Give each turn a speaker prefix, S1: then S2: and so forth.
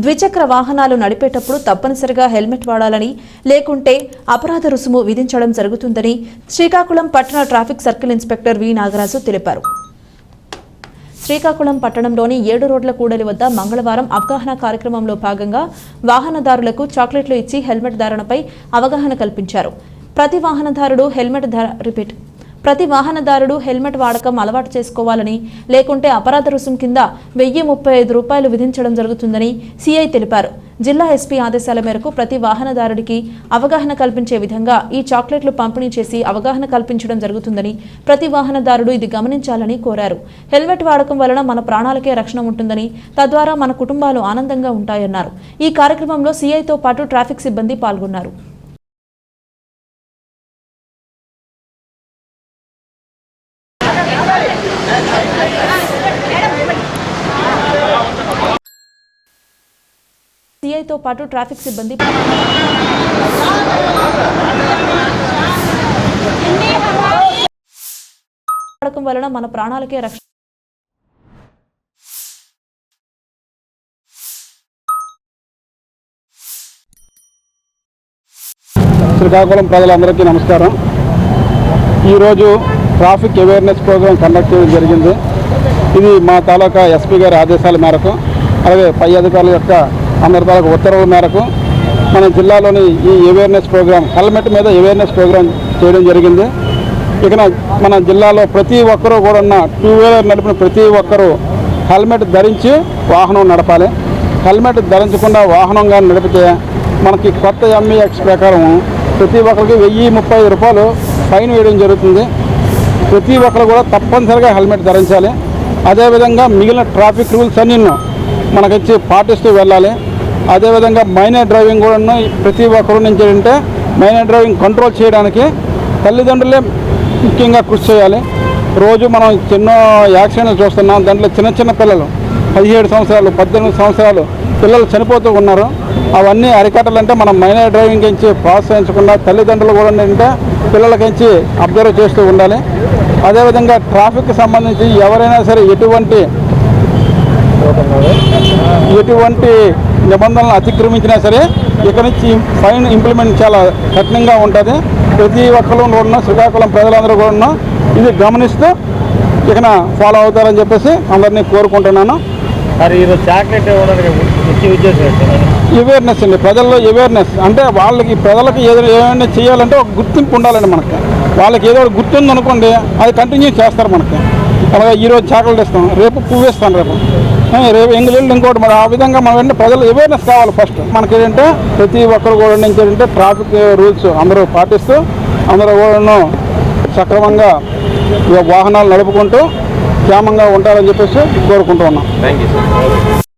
S1: ద్విచక్ర వాహనాలు నడిపేటప్పుడు తప్పనిసరిగా హెల్మెట్ వాడాలని లేకుంటే అపరాధ రుసుము విధించడం జరుగుతుందని శ్రీకాకుళం పట్టణ traffic circle inspector V. Nagaraju తెలిపారు. శ్రీకాకుళం పట్టణంలోని ఏడు రోడ్ల కూడలి వద్ద మంగళవారం అవగాహన కార్యక్రమంలో భాగంగా వాహనదారులకు చాక్లెట్లు ఇచ్చి హెల్మెట్ ధారణపై అవగాహన కల్పించారు. ప్రతి వాహనదారుడు హెల్మెట్ ధర రిపీట్ ప్రతి వాహనదారుడు హెల్మెట్ వాడకం అలవాటు చేసుకోవాలని లేకుంటే అపరాధ రుసుం కింద వెయ్యి ముప్పై ఐదు రూపాయలు విధించడం జరుగుతుందని సీఐ తెలిపారు. జిల్లా ఎస్పీ ఆదేశాల మేరకు ప్రతి వాహనదారుడికి అవగాహన కల్పించే విధంగా ఈ చాక్లెట్లు పంపిణీ చేసి అవగాహన కల్పించడం జరుగుతుందని ప్రతి వాహనదారుడు ఇది గమనించాలని కోరారు. హెల్మెట్ వాడకం వలన మన ప్రాణాలకే రక్షణ ఉంటుందని తద్వారా మన కుటుంబాలు ఆనందంగా ఉంటాయన్నారు. ఈ కార్యక్రమంలో సీఐతో పాటు ట్రాఫిక్ సిబ్బంది పాల్గొన్నారు. సీఐతో పాటు ట్రాఫిక్ సిబ్బంది వలన మన ప్రాణాలకే రక్షణ
S2: శ్రీకాకుళం ప్రజలందరికీ నమస్కారం. ఈరోజు ట్రాఫిక్ అవేర్నెస్ ప్రోగ్రాం కండక్ట్ చేయడం జరిగింది. ఇది మా తాలూకా ఎస్పీ గారి ఆదేశాల మేరకు అలాగే పై అధికారుల యొక్క అందరి ఉత్తర్వుల మేరకు మన జిల్లాలోని ఈ అవేర్నెస్ ప్రోగ్రాం హెల్మెట్ మీద అవేర్నెస్ ప్రోగ్రాం చేయడం జరిగింది. ఇక మన జిల్లాలో ప్రతి ఒక్కరూ కూడా ఉన్న టూ వీలర్ నడిపిన ప్రతి ఒక్కరూ హెల్మెట్ ధరించి వాహనం నడపాలి. హెల్మెట్ ధరించకుండా వాహనంగా నడిపితే మనకి కొత్త ఎంఈఎక్స్ ప్రకారం ప్రతి ఒక్కరికి వెయ్యి ముప్పై రూపాయలు ఫైన్ వేయడం జరుగుతుంది. ప్రతి ఒక్కరు కూడా తప్పనిసరిగా హెల్మెట్ ధరించాలి. అదేవిధంగా మిగిలిన ట్రాఫిక్ రూల్స్ అన్నీ మనకిచ్చి పాటిస్తూ వెళ్ళాలి. అదేవిధంగా మైనర్ డ్రైవింగ్ కూడా ప్రతి ఒక్కరు నుంచి ఏంటంటే మైనర్ డ్రైవింగ్ కంట్రోల్ చేయడానికి తల్లిదండ్రులే ముఖ్యంగా కృషి చేయాలి. రోజు మనం ఎన్నో యాక్సిడెంట్లు చూస్తున్నాం. దాంట్లో చిన్న చిన్న పిల్లలు పదిహేడు సంవత్సరాలు పద్దెనిమిది సంవత్సరాలు పిల్లలు చనిపోతూ ఉన్నారు. అవన్నీ అరికట్టాలంటే మనం మైనర్ డ్రైవింగ్ నుంచి ప్రోత్సహించకుండా తల్లిదండ్రులు కూడా ఏంటంటే పిల్లలకించి అబ్జర్వ్ చేస్తూ ఉండాలి. అదేవిధంగా ట్రాఫిక్కి సంబంధించి ఎవరైనా సరే ఎటువంటి ఎటువంటి నిబంధనలు అతిక్రమించినా సరే ఇక్కడి నుంచి ఫైన్ ఇంప్లిమెంట్ చాలా కఠినంగా ఉంటుంది. ప్రతి ఒక్కరు కూడా శ్రీకాకుళం ప్రజలందరూ కూడా ఇది గమనిస్తూ ఇకన ఫాలో అవుతారని చెప్పేసి అందరినీ కోరుకుంటున్నాను.
S3: మరి ఈరోజు చాక్లెట్
S2: అవేర్నెస్ అండి. ప్రజల్లో అవేర్నెస్ అంటే వాళ్ళకి ప్రజలకు ఏదో ఏమైనా చేయాలంటే ఒక గుర్తింపు ఉండాలండి మనకి. వాళ్ళకి ఏదో గుర్తుంది అనుకోండి అది కంటిన్యూ చేస్తారు మనకి. అలాగే ఈరోజు చాక్లెట్ ఇస్తాం రేపు పువ్వు రేపు. రేపు ఎంగిలి ఇంకోటి మరి ఆ విధంగా మనం ఏంటంటే ప్రజలు అవేర్నెస్ కావాలి ఫస్ట్ మనకి ఏంటంటే ప్రతి ఒక్కరు కూడా ఏంటంటే ట్రాఫిక్ రూల్స్ అందరూ పాటిస్తూ అందరూ కూడా సక్రమంగా వాహనాలు నడుపుకుంటూ క్షేమంగా ఉంటారని చెప్పేసి కోరుకుంటూ ఉన్నాం.
S3: Thank you sir